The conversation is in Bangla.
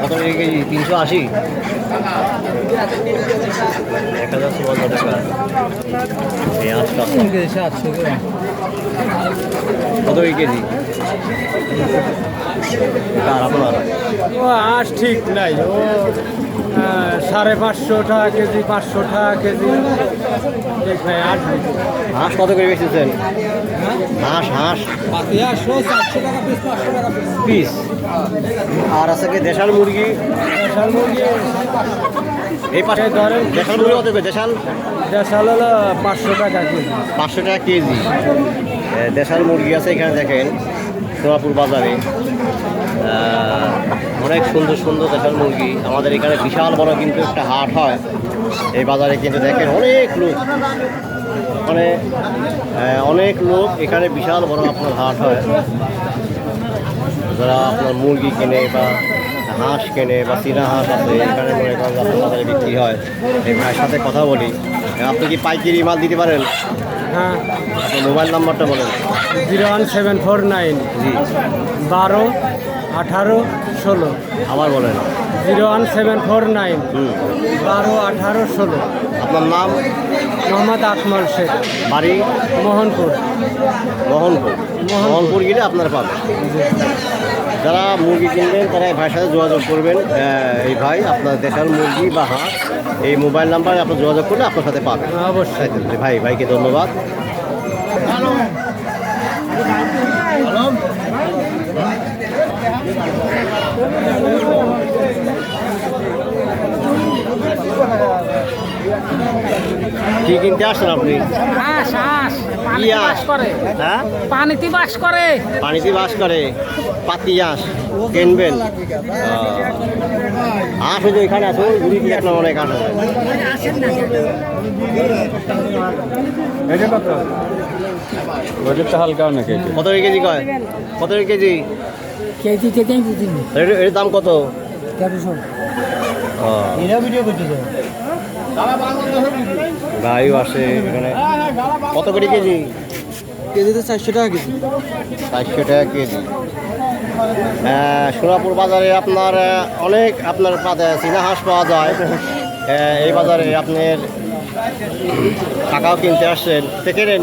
কত কেজি? তিনশো আশি? এক হাজার ষোলো টাকা। আটটা সাতশো টাকা কেজি? ও আঁশ ঠিক নাই ও সাড়ে পাঁচশো টাকা কেজি পাঁচশো টাকা কেজি। ঠিক নাই আট হাঁস কত করে বেচেছেন? হাঁস হাঁস। পিস আর আছে কি দেশাল মুরগি? দেশাল মুরগি এই পাশে ধরেন দেশাল মুরগি কত দেশাল? দেশাল হলো পাঁচশো টাকা কেজি। পাঁচশো টাকা কেজি। দেশাল মুরগি আছে এখানে দেখেন সোনাপুর বাজারে। অনেক সুন্দর সুন্দর দেশাল মুরগি। আমাদের এখানে বিশাল বড় কিন্তু একটা হাট হয়। এই বাজারে কিন্তু দেখেন অনেক লোক। মানে অনেক লোক এখানে বিশাল বড় আপনার হাট হয়। যারা আপনার মুরগি কেনে বা হাঁস কেনে বা চীনা হাঁস আছে, এখানে মনে করেন আপনার বাজারে বিক্রি হয়। এই ভাইয়ের সাথে কথা বলি। আপনি কি পাইকারি মাল দিতে পারেন? হ্যাঁ। মোবাইল নাম্বারটা বলেন। Zero one seven four nine জি। বারো আঠারো ষোলো। আবার বলেন। Zero one seven four nine হুম। বারো আঠারো ষোলো। আপনার নাম? মোহাম্মদ আকমল শেখ। বাড়ি? মোহনপুর। মোহনপুর। মোহনপুর। গেলে আপনার পাবেন। যারা মুরগি কিনবেন তারা এই ভাইয়ের সাথে যোগাযোগ করবেন। এই ভাই আপনার দেশের মুরগি বা হাঁস এই মোবাইল নাম্বারে আপনার যোগাযোগ করলে আপনার সাথে পাবেন। অবশ্যই। ভাই ভাইকে ধন্যবাদ। কি কিনতে আসছেন আপনি? হাঁস হাঁস পানিতে বাস করে। হ্যাঁ? পানিতে বাস করে। পানিতে বাস করে। পাতি হাঁস কিনবেন। হাঁস ওই যে ওইখানে আছে ওই ঘুরি কি একটা অনেক হাঁস আছে হালকা নাকি? কত কেজি কয়? কত কেজি? কেজি কেজি এর দাম কত? তেরোশো। ও, এরা ভিডিও করতেছে। গাড়িও আসে এখানে। কত করে কেজি? কেজিতে চারশো টাকা কেজি। চারশো টাকা কেজি। আহ, সোনাপুর বাজারে আপনার অনেক আপনার চীনা হাঁস পাওয়া যায়। আহ, এই বাজারে আপনার টাকাও কিনতে আসছেন তো কেনেন